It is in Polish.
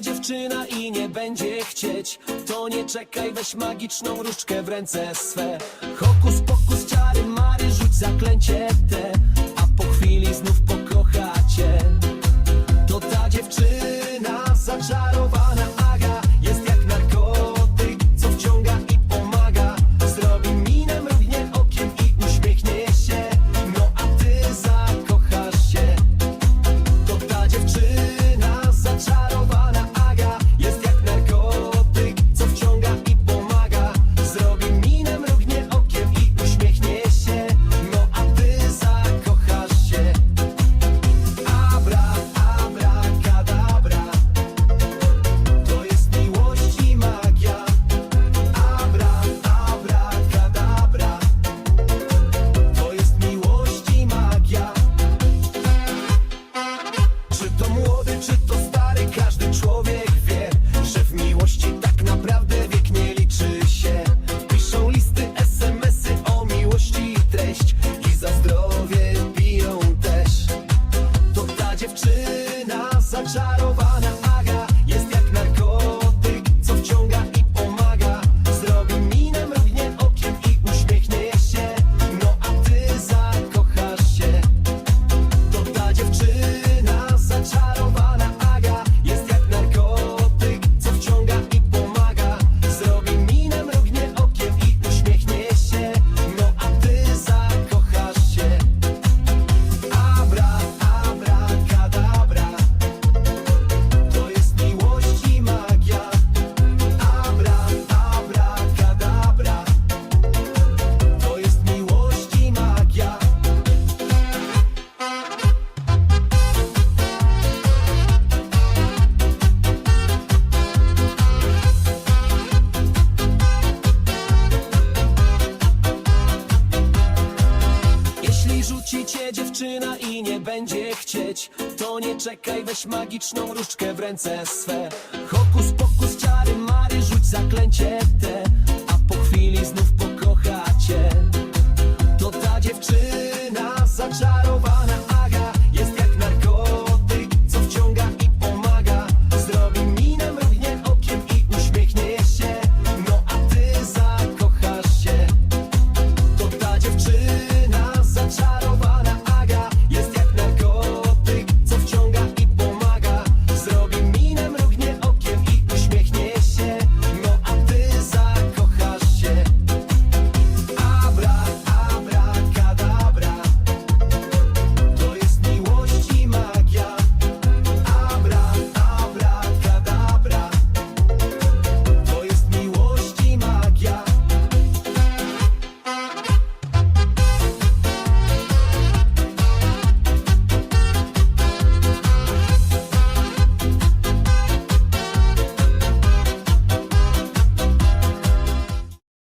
dziewczyna i nie będzie chcieć. To nie czekaj, weź magiczną różdżkę w ręce swe. Hokus pokus, ciary mary, rzuć zaklęcie te. A po chwili znów pokochacie. To ta dziewczyna zaczarowana Rzuci cię dziewczyna i nie będzie chcieć. To nie czekaj, weź magiczną różdżkę w ręce swe. Hokus pokus, czary mary, rzuć zaklęcie te.